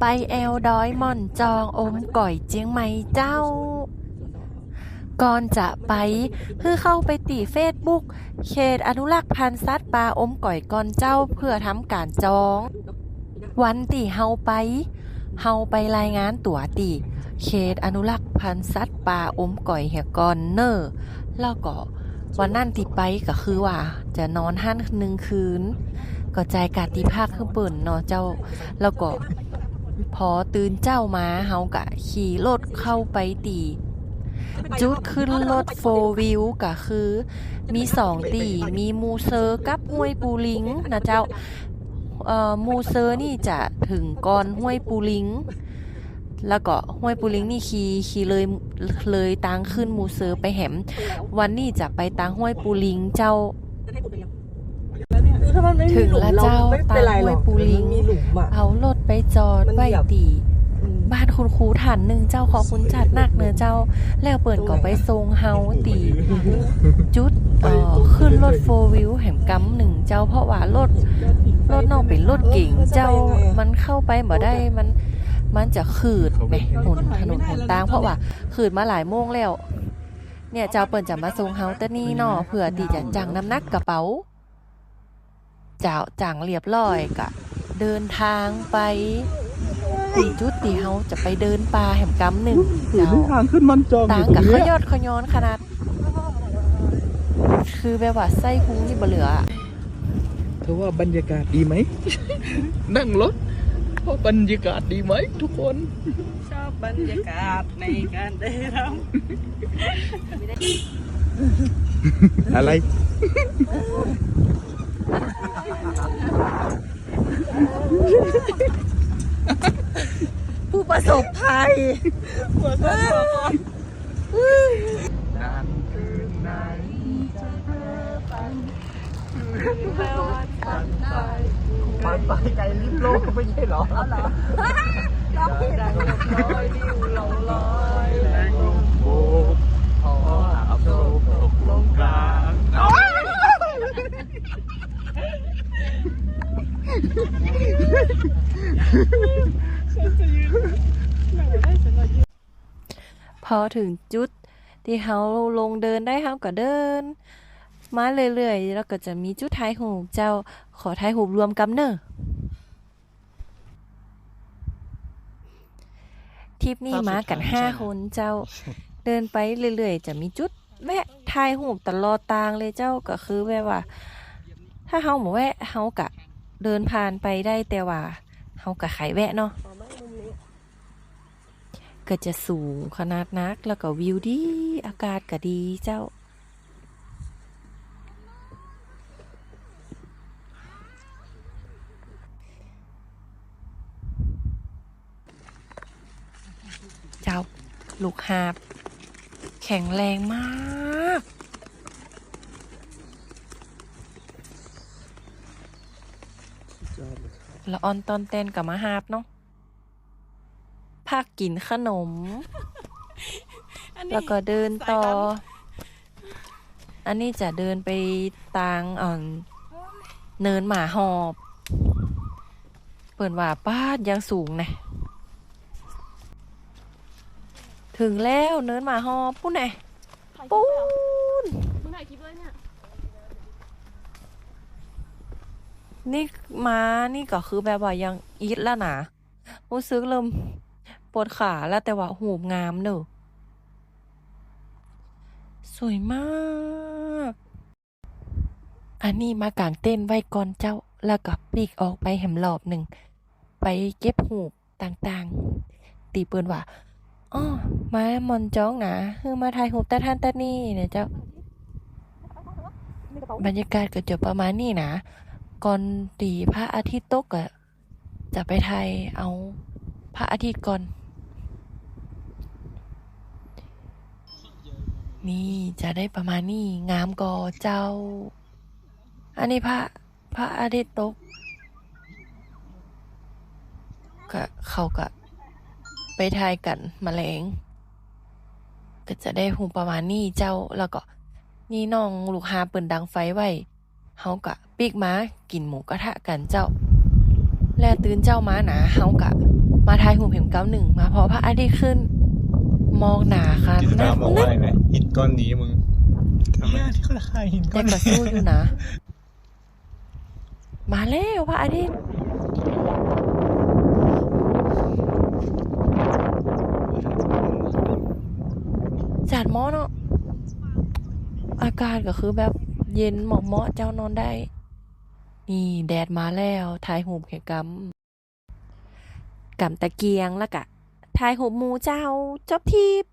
ไปแอลดอยม่อนจองอมก่อยเจียงใหม่เจ้า ก่อนจะไปคือเข้าไปตีเฟซบุ๊กเขตอนุรักษ์พันธุ์สัตว์ป่าอมก่อยก่อนเจ้าเพื่อทำการจอง วันตีเฮาไปเฮาไปรายงานตั๋วตีเขตอนุรักษ์พันธุ์สัตว์ป่าอมก่อยเฮียกอนเนอร์แล้วก็วันนั่นที่ไปก็คือว่า จะนอนห้านหนึ่งคืน ก็จ่ายกาติภาคขึ้นเปิ่นเนาะเจ้า แล้วก็พอตื่นเจ้ามาเฮากะขี่รถเข้าไปตีจุดขึ้นรถโฟวิวก็คือ มีสองตีมีมูเซอร์กับห้วยปูลิงนะเจ้าเอ่อมูเซอร์นี่จะถึงก่อนห้วยปูลิง แล้วก็ห้วยปูลิงนี่ขี่ขี่เลยเลยตางขึ้นมูเซอร์ไปแหม วันนี้จะไปตางห้วยปูลิงเจ้า ถ้ามันไม่มีถึงหลุมแล้วเราเจ้าไม่เป็นไรหรอกตามห้วยปูลิง มันมีหลุมอะ เอารถไปจอดมันไว้เหยียบตีอืม บ้านคุณครูฐานหนึ่งเจ้าขอคุณจัดหนักเนอะเจ้า แล้วเปิดก็ไปทรงเฮาตี จุดเอ่อขึ้นรถโฟวิวแห่งกำหนึ่งเจ้าเพราะว่ารถรถนอกเป็นรถเก่งเจ้ามันเข้าไปบ่ได้มันมันจะขืดแหมหนถนนหนตางเพราะว่าขืดมาหลายโมงแล้ว เนี่ยเจ้าเปิ่นจะมาทรงเฮาแต่นี่เนาะเผื่อที่จะจังน้ำหนักกระเป๋าเจ้าจังเรียบร้อยกะ เดินทางไปถึงจุดที่เฮาจะไปเดินป่าแห่งกำหนึ่งเจ้าทางขึ้นมันจองอต่างยู่ตรกับงเขาเนี้ยยอดเขาย้อนขนาด คือแบบว่าไส้คุ้งนี่บ่เหลืออะเธอว่าบรรยากาศดีไหม นั่งรถว่าบรรยากาศดีไหมทุกคน ชอบบรรยากาศในการได้ทอะไรำ ผู้ประสบภัยหัวใจก่อนนานคืนไหนจะเพ้อฝันมันไปไกลลิบโลกไม่ใช่เหรอ ร้องผิดอะลอยนิ้วลงลอย แรงลมโบกพออับโศกตกลงกลาง พอถึงจุดที่เฮาลงเดินได้เฮาก็เดิน มาเรื่อยๆ แล้วก็จะมีจุดท้ายหูปเจ้าขอท้ายหูปรวมกันเนอะทริปนี้มากันห้าคนเจ้าเดินไปเรื่อยๆ จะมีจุดแวะถ่ายหูปตลอดตางเลยเจ้าก็คือแบบว่า ถ้าเฮาหมแวะเฮากะ เดินผ่านไปได้แต่ว่าเฮากะไขแวะเนาะก็จะสูงขนาดนักแล้วก็วิวดี อากาศก็ดีเจ้า เจ้า ลูกหาบ แข็งแรงมาก ละออนตอนเต้นกับมาหาบเนาะพากินขนม แล้วก็เดินต่อ อันนี้จะเดินไปตางอ่อนเนินหมาหอบ เปิดว่าป้าดยังสูงนะถึงแล้วเนินหมาหอบปุ้นไหนปูนมึงถ่ายคลิปเลยเนี่ย นี่มานี่ก็คือแบบว่ายังอีทแล้วนะรู้สึกเริ่มปวดขาแล้วแต่ว่าหูบงามเนอะสวยมาก อันนี้มากางเต้นไว้ก่อนเจ้า แล้วก็ปลีกออกไปแหมรอบหนึ่ง ไปเก็บหูบต่างๆ ตีเปิ้นว่าอ้อมามอนจ้องนะคือมาถ่ายหูต่ท่านต่นี่เนี่ยเจ้า บรรยากาศก็จะประมาณนี้นะ ก่อนตีพระอาทิตย์ตกอะจะไปไทยเอาพระอาทิตย์ก่อน นี่จะได้ประมาณนี้งามก่อเจ้า อันนี้พระพระอาทิตย์ตกก็เขาก็ไปทายกันมแมลงก็จะได้หูประมาณนี้เจ้าแล้วก็ นี่น้องลูกหาเปิ่นดังไฟไว้ เฮากะปีกมากินหมูกระทะกันเจ้า และตื่นเจ้ามาหนาเฮากะ มาทายหูเข็มเก้าหนึ่งมาพอพระอาทิตย์ขึ้น มองหนาค่ะกิจนัตากบอกว่านักอะไรนะหินก้อนนี้มึงทำไมที่เขาขายหินก้อแต่นก็สู้อยู่นะ มาแล้วพระอาทิตย์จัดหมอเนาะอากาศก็คือแบบ เย็นเหมาะเหมาะเจ้านอนได้ นี่แดดมาแล้วถ่ายหูแข่กำกำตะเกียงแล้วกะถ่ายหูหมูเจ้าจบทิพ